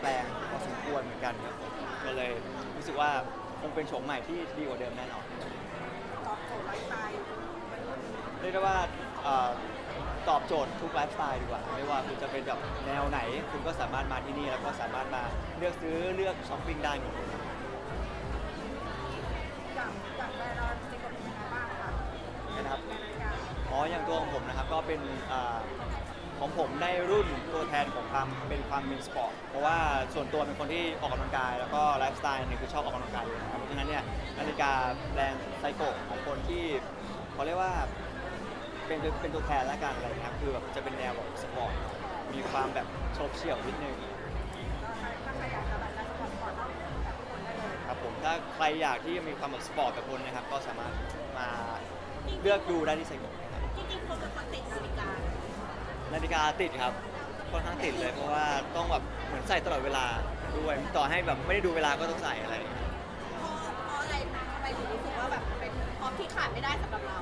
แปลงพอสมควรเหมือนกันครับผมก็เลยรู้สึกว่าคงเป็นโฉมใหม่ที่ดีกว่าเดิมแน่นอนตอบโจทย์ไลฟ์สไตล์เรียกได้ว่าเอ่อตอบโจทย์ทุกไลฟ์สไตล์ดีกว่า ไม่ว่าคุณจะเป็นแบบแนวไหน คุณก็สามารถมาที่นี่แล้วก็สามารถมาเลือกซื้อเลือกช้อปปิ้งได้หมดเลยอย่างอย่างแบรนด์เราสติ๊กเป็นยังไงบ้างคะนะครับ ในรายการอ๋ออย่างตัวของผมนะครับก็เป็นอ่า ของผมได้รุ่นตัวแทนของความเป็นความมินสปอร์ตเพราะว่าส่วนตัวเป็นคนที่ออกกำลังกาย แล้วก็ไลฟ์สไตล์เนี่ยคือชอบออกกำลังกายอยู่นะครับเพราะฉะนั้นเนี่ยนาฬิกาแบรนด์ไซโกของคนที่เขาเรียกว่าเป็นเป็นตัวแทนและกันอะไรนะครับคือแบบจะเป็นแนวแบบสปอร์ตมีความแบบโฉบเฉี่ยวนิดนึงครับผมถ้าใครอยากที่จะมีความแบบสปอร์ตแบบคนนะครับก็สามารถมาเลือกดูได้ที่ไซโกจริงๆคนเป็นคนติดนาฬิกา นาฬิกาติดครับค่อนข้างติดเลย เพราะว่าต้องแบบเหมือนใส่ตลอดเวลาด้วยต่อให้แบบไม่ได้ดูเวลาก็ต้องใส่อะไรอย่างเงี้ย เพราะเพราะอะไรทำไมถึงรู้สึกว่าแบบเป็นพร้อมที่ขาดไม่ได้สำหรับเรา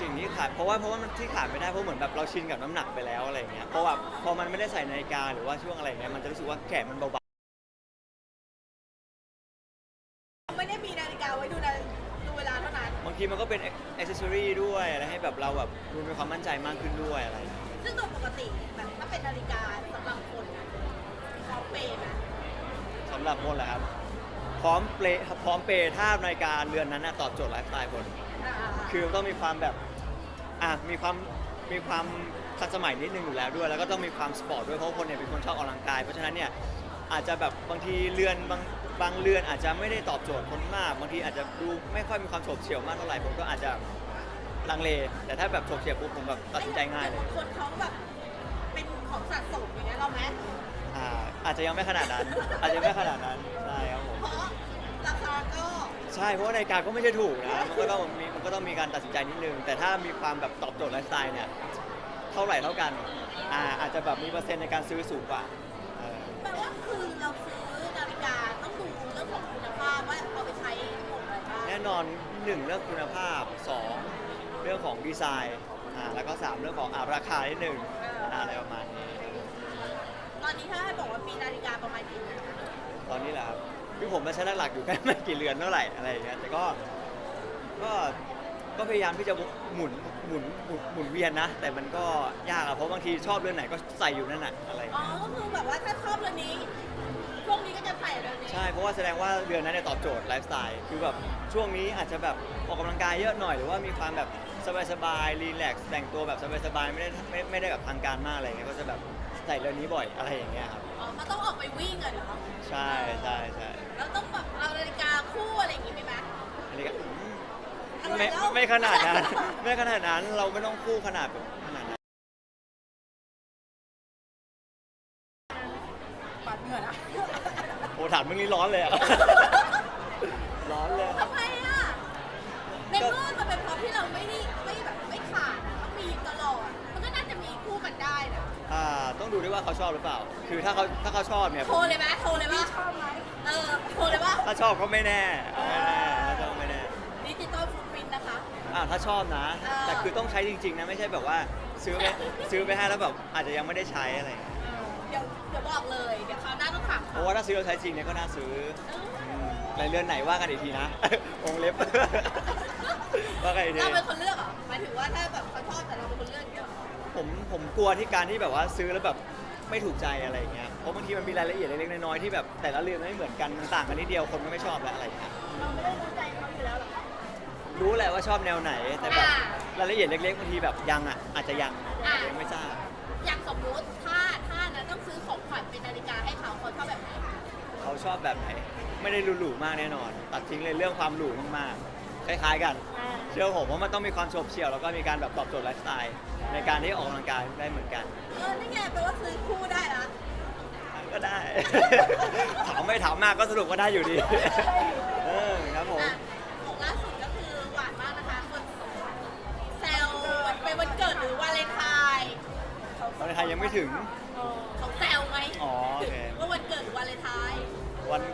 สิ่งที่ขาดเพราะว่าเพราะว่ามันที่ขาดไม่ได้เพราะเหมือนแบบเราชินกับน้ำหนักไปแล้วอะไรอย่างเงี้ยเพราะว่าพอมันไม่ได้ใส่นาฬิกาหรือว่าช่วงอะไรอย่างเงี้ยมันจะรู้สึกว่าแขนมันเบาไม่ได้มีนาฬิกาไว้ดูนาดู บางทีมันก็เป็นอ c เซสซอรี่ด้วยอะไรให้แบบเราแบบดูมีความมั่นใจมากขึ้นด้วยอะไรอย่างเงี้ยซึ่งโดยปกติแบบถ้าเป็นนาฬิกาสำหรับคนอะพร้อมเปย์ไหมสำหรับคนแหละครับ พร้อมเปลพร้อมเปย์ถ้านาฬิกาเรือนนั้นน่ะตอบโจทย์ไลฟ์สไตล์คนอ่าๆคือต้องมีความแบบ อะ มีความ มีความทันสมัยนิดนึงอยู่แล้วด้วย แล้วก็ต้องมีความสปอร์ตด้วย เพราะว่าคนเนี่ยเป็นคนชอบออกกำลังกาย เพราะฉะนั้นเนี่ยอาจจะแบบบางทีเรือนบาง บางเรือนอาจจะไม่ได้ตอบโจทย์คนมากบางทีอาจจะดูไม่ค่อยมีความโฉบเฉี่ยวมากเท่าไหร่ผมก็อาจจะลังเล แต่ถ้าแบบโฉบเฉี่ยวปุ๊บผมแบบตัดสินใจง่ายเลยบางคนเขาแบบเป็นของสะสมอย่างเงี้ยเราไหมอ่าอาจจะยังไม่ขนาดนั้น อาจจะไม่ขนาดนั้นใช่ครับผมเพราะราคาก็ใช่เพราะว่านาฬิกาก็ไม่ใช่ถูกนะมันก็ต้องมีมันก็ต้องมีการตัดสินใจนิดนึง แต่ถ้ามีความแบบตอบโจทย์ไลฟ์สไตล์เนี่ยเท่าไหร่เท่ากันอ่าอาจจะแบบมีเปอร์เซ็นต์ในการซื้อสูงกว่า อนหนึ่งเรื่องคุณภาพสองเรื่องของดีไซน์อ่าแล้วก็สามเรื่องของอ่าราคานิดหนึ่งอ่าอะไรประมาณนี้ ตอนนี้ถ้าให้บอกว่ามีนาฬิกาประมาณกี่ตอนนี้แหละครับคือผมมาใช้หลักๆอยู่แค่ ไม่กี่เรือนเท่าไหร่อะไรอย่างเงี้ยแต่ก็ก็ก็พยายามที่จะหมุนหมุนหมุนหมุนเวียนนะ แต่มันก็ยากอะเพราะบางทีชอบเรือนไหนก็ใส่อยู่นั่นน่ะอะไรอย่างอ๋อเงี้ยก็คือแบบว่าถ้าชอบเรือนนี้ ช่วงนี้ก็จะใส่เรือนนี้ใช่ เพราะว่าแสดงว่าเรือนนั้นเนี่ยตอบโจทย์ไลฟ์สไตล์ คือแบบช่วงนี้อาจจะแบบออกกำลังกายเยอะหน่อย หรือว่ามีความแบบสบายๆ รีแลกซ์แต่งตัวแบบสบายๆ ไม่ได้ไม่ไม่ได้แบบทางการมากอะไรเงี้ย ก็จะแบบใส่เรือนนี้บ่อยอะไรอย่างเงี้ยครับ อ๋อมันต้องออกไปวิ่งอะเหรอใช่ใช่ใช่แล้วต้องแบบเอานาฬิกาคู่อะไรอย่างงี้ไหมไหมอันนี้ก็อืมอะไรไม่แล้วไม่ขนาดนั้น ไม่ขนาดนั้น เราไม่ต้องคู่ขนาดแบบขนาดนั้น ปัดเหงื่อนะโอ้ ถามมึงนี่ร้อนเลยอะ ร้อนเลยทำไมอะในเมื่อมันเป็นเพราะที่เราไม่ได้ไม่แบบไม่ขาดอะต้องมีตลอด มันก็น่าจะมีคู่กันได้นะอ่าต้องดูด้วยว่าเขาชอบหรือเปล่า คือถ้าเขาถ้าเขาชอบเนี่ยโทรเลยไหมโทรเลยว่าชอบไหมเออโทรเลยว่าถ้าชอบก็ไม่แน่ไม่แน่ถ้าชอบไม่แน่ดิจิตอลฟุตปรินท์นะคะ อ่าถ้าชอบนะเออแต่คือต้องใช้จริงๆนะไม่ใช่แบบว่า ซื้อไปซื้อไปให้แล้วแบบอาจจะยังไม่ได้ใช้อะไรอย่างเงี้ยเดี๋ยวเดี๋ยวบอกเลย เดี๋ยวคราวหน้าต้องถามเพเขาราะว่าถ้าซื้อเราใช้จริงเนี่ยก็น่าซื้ออืมในเรือนไหนว่ากันอีกทีนะวงเล็บ ว่ากันอีกที เราเป็นคนเลือกเหรอหมายถึงว่าถ้าแบบเขาชอบแต่เราเป็นคนเลือกเนี่ยเหรอผมผมกลัวที่การที่แบบว่าซื้อแล้วแบบไม่ถูกใจอะไรอย่างเงี้ย เพราะบางทีมันมีรายละเอียดเล็กๆน้อยๆที่แบบแต่ละเรือนไม่เหมือนกันมันต่างกันนิดเดียวคนก็ไม่ชอบแล้วอะไรอย่างเงี้ย เราไม่ได้รู้ใจเขาอยู่แล้วเหรอ รู้แหละว่าชอบแนวไหนแต่แบบอ่ารายละเอียดเล็กๆบางทีแบบยังอะอาจจะยังอ่า ยังไม่ทราบอย่างสมมุติถ้า เป็นนาฬิกาให้เขาเขาชอบแบบไหนเขาชอบแบบไหน ไม่ได้หรูๆมากแน่นอน ตัดทิ้งเลยเรื่องความหรูมากๆ คล้ายๆกัน เชื่อผมว่ามันต้องมีความโฉบเฉี่ยวแล้วก็มีการแบบตอบโจทย์ไลฟ์สไตล์ ในการที่ออกกำลังกายได้เหมือนกัน เออนี่ไงแปลว่าซื้อคู่ได้ละก็ได้ ถามไม่ถามมากก็สรุปว่าได้อยู่ดี เออครับผม อะของล่าสุดก็คือหวานมากนะคะคนแซววันเป็นวันเกิดหรือวาเลนไทน์ตอนนี้ไทยยังไม่ถึง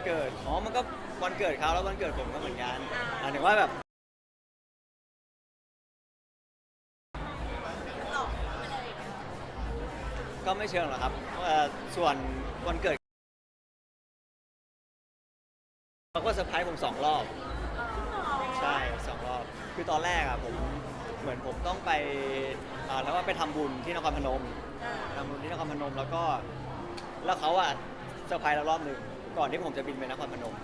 เกิด อ๋อ มันก็วันเกิดเขาแล้ววันเกิดผมก็เหมือนกันอ่าหมายถึงว่าแบบหลอกไปเลยก็ไม่เชิงหรอกครับเอ่อส่วนวันเกิดเขาก็เซอร์ไพรส์ผมสองรอบ ใช่สองรอบ คือตอนแรกอะผมเหมือนผมต้องไปอ่าแล้วก็ไปทำบุญที่นครพนมทำบุญที่นครพนมแล้วก็ แล้วเขาอะเซอร์ไพรส์เรารอบหนึ่ง ก่อนที่ผมจะบินไปนครพนม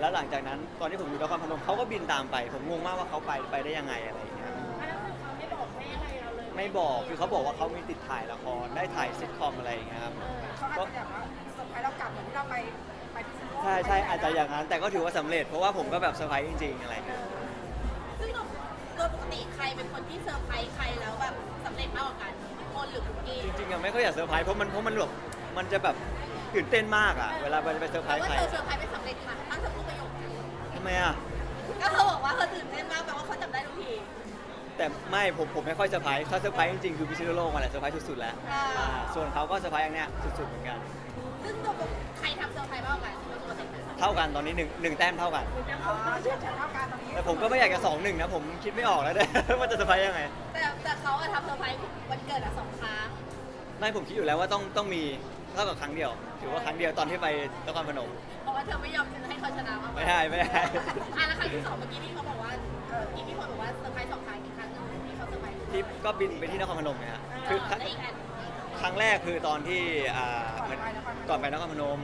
แล้วหลังจากนั้นตอนที่ผมอยู่นครพนมเขาก็บินตามไป ผมงงมากว่าเขาไปไปได้ยังไงอะไรอย่างเงี้ย แล้วเขาไม่บอกไม่อะไรเราเลยไม่บอกคือเขาบอกว่าเขามีติดถ่ายละครได้ถ่ายซิทคอมอะไรอย่างเงี้ยครับ เขาอาจจะแบบว่าเซอร์ไพรส์เรากลับเหมือนที่เราไปไปพิษณุโลกใช่ใช่อาจจะอย่างนั้นแต่ก็ถือว่าสำเร็จเพราะว่าผมก็แบบเซอร์ไพรส์จริง ๆ อะไรอย่างเงี้ยซึ่งโดยปกติใครเป็นคนที่เซอร์ไพรส์ใครแล้วแบบสำเร็จมากกว่ากันคนหรือคุกกี้จริงๆอะไม่ค่อยอยากเซอร์ไพรส์เพราะมันเพราะมันแบบมันจะแบบ ตื่นเต้นมากอะเวลาไปไปเซอร์ไพรแต่ส์ว่าใครเธอเซอร์ไพรส์ไม่สำเร็จค่ะตั้งแต่พูดประโยคนั้นทำไมอะก็เธอบอกว่าเธอตื่นเต้นมากแปลว่าเขาจับได้ทุกที แต่ไม่ผมผมไม่ค่อยเซอร์ไพรส์ถ้าเซอร์ไพรส์จริงๆคือพิซซิโลกมาแหละเซอร์ไพรส์สุดๆแล้วอ่า อ่าส่วนเขาก็เซอร์ไพรส์อันเนี้ยสุดๆเหมือนกัน ซึ่งตัวใครทำเซอร์ไพรส์มากกว่ากันโดยปกติเท่ากันตอนนี้หนึ่งหนึ่งแต้มเท่ากันอ๋อเชื่อฉันเท่ากันตรงนี้แต่ผมก็ไม่อยากจะสองหนึ่งนะผมคิดไม่ออกแล้วเนี่ย ว่าจะเซอร์ไพรส์ยังไงแต่แต่เขาอะทำเซอร์ไพรส์วันเกิดอะสองครั้ง ไม่ผมคิดอยู่แล้วว่าต้องต้องมี เท่ากับครั้งเดียว ถือว่าครั้งเดียวตอนที่ไปนครพนม เพราะว่าเธอไม่ยอมให้เขาชนะมากกว่าไม่ได้ไม่ได้ อะแล้วครั้งที่สองเมื่อกี้ที่เขาบอกว่าเออที่พี่พลบอกว่าเซอร์ไพรส์สองครั้งอีกครั้งหนึงที่เขาเซอร์ไพรส์ที่ก็บินไปที่นครพนมไงฮะคือครั้งและอีกอันครั้งแรกคือตอนที่อ่าเหมือนก่อนไปนครพนม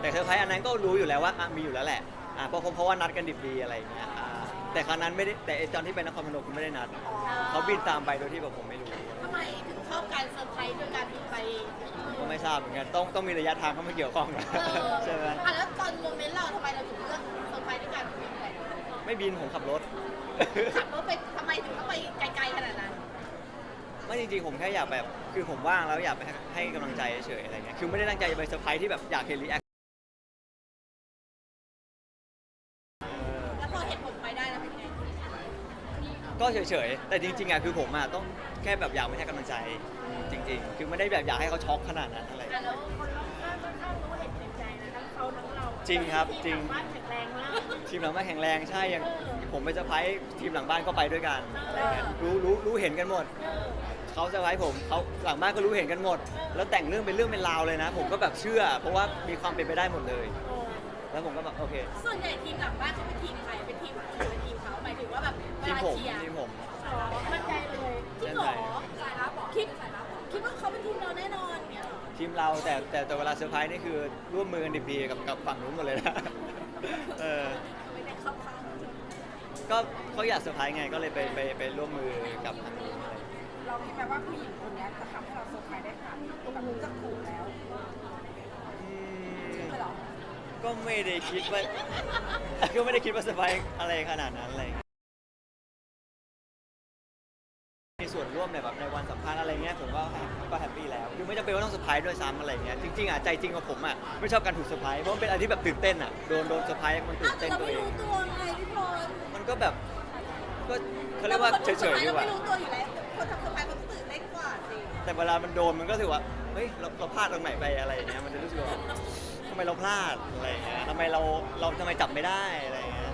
แต่เซอร์ไพรส์อันนั้นก็รู้อยู่แล้วว่าอะมีอยู่แล้วแหละอ่าเพราะเพราะว่านัดกันดิบดีอะไรอย่างเงี้ยอ่าแต่ครั้งนั้นไม่ได้แต่ไอ้ตอนที่ไปนครพนมคุณไม่ได้นัด เขาบินตามไปโดยที่แบบผมไม่รู้ทำไมถึงชอบการเซอร์ไพรส์โดยการบินไปก็ไม่ทราบเหมือนกันต้องต้องมีระยะทางเข้ามาเกี่ยวข้องนะเออใช่ไหมอะแล้วตอนโมเมนต์เราทำไมเราถึงเลือกเซอร์ไพรส์ด้วยการบินไปไม่บินผมขับรถ ขับรถไปทำไมถึงต้องไปไกลๆขนาดนั้น ไม่จริงๆ ผมแค่อยากแบบ คือผมว่างแล้วอยากไปให้กำลังใจเฉยๆอะไรเงี้ย คือไม่ได้ตั้งใจจะไปเซอร์ไพรส์ที่แบบอยากเห็นรีแอค เฉยๆ แต่จริงๆอะคือผมอะต้องแค่แบบอยากไปให้กำลังใจจริง ๆ คือไม่ได้แบบอยากให้เขาช็อกขนาดนั้นอะไรอะแล้วคนรอบข้างก็เข้ารู้เห็นเป็นใจนะทั้งเขาทั้งเราจริงครับจริง บ้านแข็งแรงมากทีมหลังบ้านแข็งแรงใช่ยังผมไปเซอร์ไพรส์ทีมหลังบ้านก็ไปด้วยกันอะไรเงี้ยรู้รู้รู้เห็นกันหมดเขาเซอร์ไพรส์ผมเขาหลังบ้านก็รู้เห็นกันหมด แล้วแต่งเรื่องเป็นเรื่องเป็นราวเลยนะ ผมก็แบบเชื่อ เพราะว่ามีความเป็นไปได้หมดเลย แล้วผมก็แบบโอเค ส่วนใหญ่ทีมหลังบ้านเขาเป็นทีมใครเป็นทีมหรือเป็นทีมเขาหมายถึงว่าแบบเวทีมลาผมเชียร์ทีมผมมั่นใจเลยจริงเหรอสายลับเหรอคิดคิดว่าเขาเป็นทีมเราแน่นอนเนี่ยเหรอทีมเราแต่แต่แต่เวลาเซอร์ไพรส์นี่คือร่วมมือกันดีๆกับกับฝั่งนู้นหมดเลยนะเออไม่ได้เข้าข้างก็เขาอยากเซอร์ไพรส์ไงก็เลยไปไปไปร่วมมือกับทางนู้นอะไรอย่างเงี้ยเราคิดไหมว่าผู้หญิงคนนี้จะทำให้เราเซอร์ไพรส์ได้ขนาดนี้แบบเลือกถูกแล้วอืมใช่หรอ ก็ไม่ได้คิดว่า ก็ไม่ได้คิดว่าเซอร์ไพรส์อะไรขนาดนั้นอะไรอย่างเงี้ยมีส่วนร่วมในแบบในวันสำคัญอะไรเงี้ยผมก็ก็แฮปปี้แล้วคือไม่จำเป็นว่าต้องเซอร์ไพรส์ด้วยซ้ำอะไรเงี้ยจริงๆอะใจจริงของผมอะไม่ชอบการถูกเซอร์ไพรส์เพราะมันเป็นอะไรที่แบบตื่นเต้นอะโดนโดนเซอร์ไพรส์มันตื่อ้าวนแต่เต้นเราตัวไม่เอง รู้ตัวไงพี่พลมันก็แบบก็เขาเรียกว่าเฉยๆดีเรากว่าไม่รู้ตัวอยู่แล้ว คนทำเซอร์ไพรส์เขาตื่นเต้นกว่าสิแต่เวลามันโดนมันก็ถือว่าเฮ้ยเราเราพลาดตรงไหนไปอะไรอย่างเงี้ยมันจะรู้สึกว่าทำ ไมเราพลาดอะไรอย่างเงี้ยทำไมเราเราทำไมจับไม่ได้อะไรอย่างเงี้ย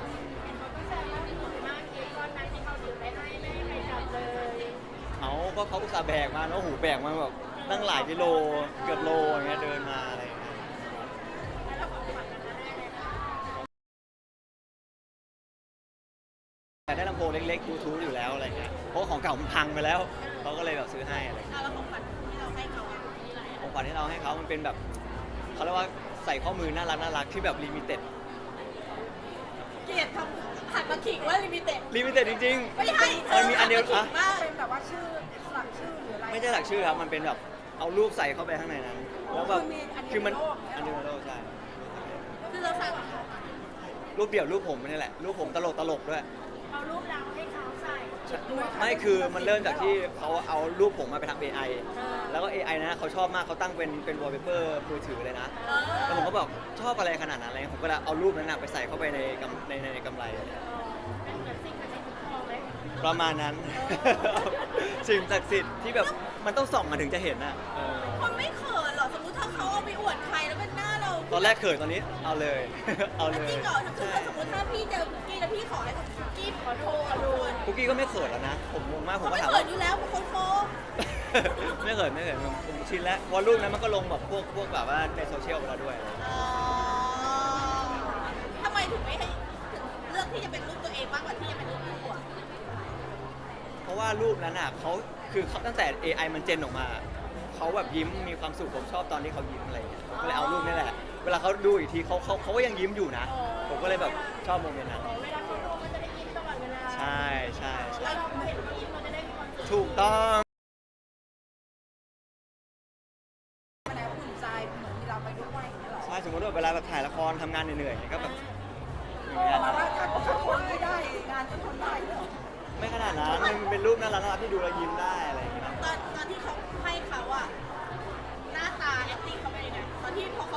แซวว่าเป็นคนมากเค้กก้อนนั้นที่เขาถือไปให้ไม่ให้ใครจับเลยเอาก็เขาอุตส่าห์แบกมาเนอะหูแบกมาแบบตั้งหลายกิโลเกือบโลอย่างเงี้ยเดินมาอะไรอย่างเงี้ยแล้วของขวัญนั้นได้เลยนะแต่ได้ลำโพงเล็กๆบลูทูธอยู่แล้วอะไรเงี้ยเพราะของเก่ามันพังไปแล้วเขาก็เลยแบบซื้อให้อะไรเงี้ยอะแล้วของขวัญที่เราให้เขาอะนี่อะไรของขวัญที่เราให้เขามันเป็นแบบเขาเรียกว่า ใส่ข้อมือน่ารักน่ารักที่แบบลิมิเต็ดเกลียดทำหันมาขิงว่าลิมิเต็ดลิมิเต็ดจริงไม่ใช่เธมัอนมีอันเดียว หัอะมาขิงมากเป็นแบบว่าชื่อสลักชื่อหรืออะไร ไม่ใช่หลักชื่อครับ มันเป็นแบบเอารูปใส่เข้าไปข้างในนั้น แล้วแบบคือมีอันเดียวคือมันในโลกเนี่ยอันเดียวในโลกใช่คือเราสั่งรูปเดี่ยวรูปผมนี่แหละ รูปผมตลกตลกด้วย เอารูปเรา ให้เขาใส่ไม่คือมันเริ่มจากที่เขาเอารูปผมมาไปทำ AI แล้วก็ AI นะเขาชอบมากเขาตั้งเป็นเป็นวอลเปเปอร์มือถือเลยนะ เออแล้วผมก็บอกชอบอะไรขนาดนั้นอะไรผมก็เลยเอารูปนั้นนะไปใส่เข้าไปในกำในในในกำไรอะไรเป็นเหมือนสิ่งศักดิ์สิทธิ์คุ้มครองเลยประมาณนั้น สิ่งศักดิ์สิทธิ์ที่แบบมันต้องส่องมาถึงจะเห็นอะ ตอนแรกเขินตอนนี้เอาเลย เอาเลยจริงเหรอคือถ้าสมมติถ้าพี่เจอคุกกี้แล้วพี่ขอให้คุกกี้ขอโทรขอโทษคุกกี้ก็ไม่เขินแล้วนะ ผมงงมากผมเขาก็ไม่ถามเขิว่านอยู่แล้วเขาโทรไม่เขินไม่เขินผมผมชินแล้วเพราะรูปนั้นมันก็ลงแบบพวกพวกแบบว่าในโซเชียลไปแล้วด้วยอ๋อทำไมถึงไม่ให้เลือกที่จะเป็นรูปตัวเองมากกว่าที่จะเป็นรูปคู่อะเพราะว่ารูปนั้นอะเขาคือเขาตั้งแต่ AI มันเจนออกมา เขาแบบยิ้มมีความสุขผมชอบตอนที่เขายิ้มอะไรอย่างเงี้ยผมก็เล ละเวลาเขาดูอีกทีเขาเขาเขาก็ยังยิ้มอยู่นะ ผมก็เลยแบบชอบโมเมนต์นั้น เวลาเขาดูมันจะได้ยิ้มตลอดเวลาใช่ใช่ใช่แล้วเราเห็นเขายิ้มเราจะได้มีความสุข ถูกต้อง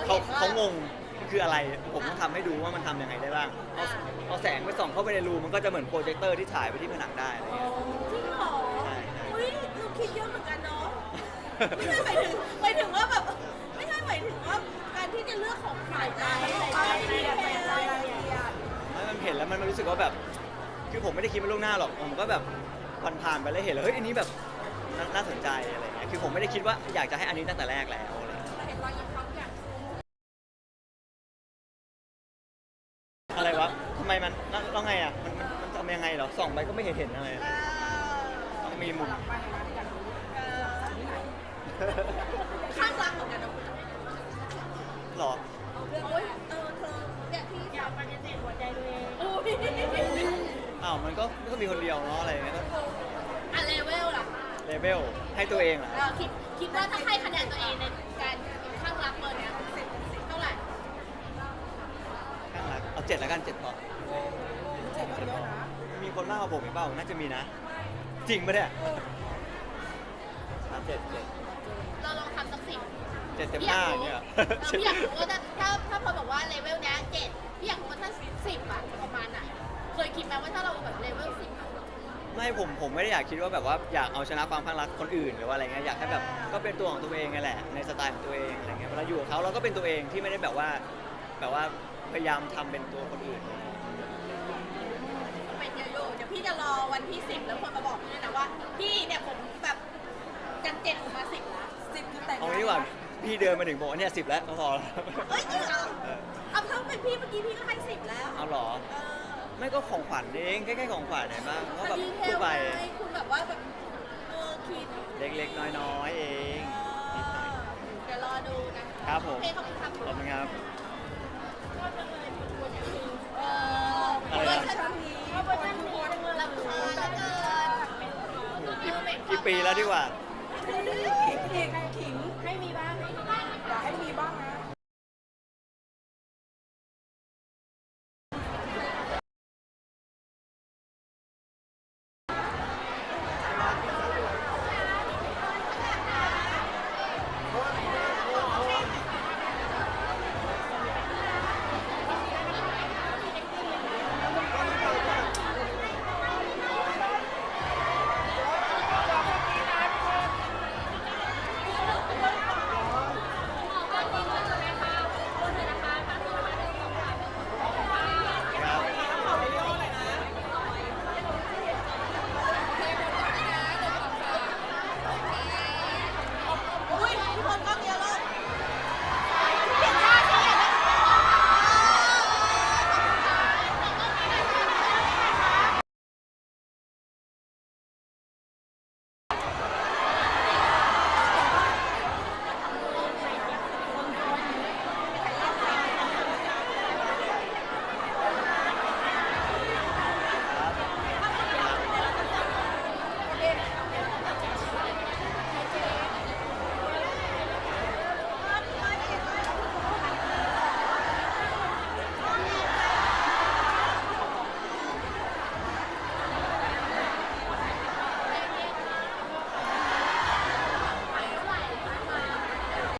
เขาเขาเห็นว่าเขางงมันคืออะไร ผมต้องทำให้ดูว่ามันทำยังไงได้บ้าง เอาอ่าเอาแสงไปส่องเข้าไปในรูมันก็จะเหมือนโปรเจคเตอร์ที่ฉายไปที่ผนังได้อะไรเงี้ย จริงเหรอใช่ใช่ อุ้ยลูกคิดเยอะเหมือนกันเนาะ ไม่ใช่หมายถึงหมายถึงว่าแบบ ไม่ใช่หมายถึงว่าการที่จะเลือกของขายได้อะไรรายได้ละไม่เอียดแพรายงละเอียดแล้วมันเห็นแล้วมันรู้สึกว่าแบบ คือผมไม่ได้คิดมาล่วงหน้าหรอก ผมก็แบบผ่านๆไปแล้วเห็นแล้วเฮ้ยอันนี้แบบน่าน่าสนใจอะไรเงี้ย คือผมไม่ได้คิดว่าอยากจะให้อันนี้ตั้งแต่แรกแล้วอะไรเงี้ย เห็นรอยยิ้มเขา เลเวลให้ตัวเองเหรอเออคิดคิดว่าถ้าให้คะแนนตัวเองในการข้างรักเบอร์เนี้ยสิบสิบเท่าไหร่ข้างรักเอาเจ็ดแล้วกันเจ็ดพอเจ็บก็เยอะนะมีคนมากกว่าผมอีกเปล่าน่าจะมีนะ จริงปะเนี่ยอะเจ็ดเจ็ดเราลองทำสักสิบเจ็ดเต็มพี่อห้ายากรู้เนี่ยเออพี่อยากรู้ว่าถ้าถ้าถ้าพอบอกว่าเลเวลเนี้ยเจ็ดพี่อยากรู้ว่าถ้าสิบอะประมาณไหนเคยคิดไหมว่าถ้าเราแบบเลเวลสิบอะ ไม่ผมผมไม่ได้อยากคิดว่าแบบว่าอยากเอาชนะความข้างรักคนอื่นหรือว่าอะไรเงี้ยอยากให้แบบก็เป็นตัวของตัวเองไงแหละในสไตล์ของตัวเองอะไรเงี้ยเวลาอยู่กับเขาเราก็เป็นตัวเองที่ไม่ได้แบบว่าแบบว่าพยายามทำเป็นตัวคนอื่น เป็นเยอะอยู่เดี๋ยวพี่จะรอวันที่สิบแล้วคนมาบอกพี่ด้วยนะว่า พี่เนี่ยผมแบบกันเจ็ดผมมาสิบแล้วสิบคือแต่งเอางานงี้ดีกว่าพี่เดินมาถึงบอกว่าเนี่ยสิบแล้วก็พอแล้วเอ้ยจริงเหรอเออเอาเท่าเป็นพี่เมื่อกี้พี่ก็ให้สิบแล้ว เอาเหรอ เออ ไม่ก็ของขวัญเองแค่ๆของขวัญไหนบ้างก็แบบทั่วไปคุณแบบว่าแบบเออคิดเล็กๆ น้อยๆเองนิดหน่อยเดี๋ยวรอดูนะครับผมขอบคุณครับขอบคุณครับเวอร์ชันนี้เวอร์ชันนี้ลำคาญแล้วเกินกี่ปีแล้วดีกว่าขิงให้มีบ้างอยากให้มีบ้างนะ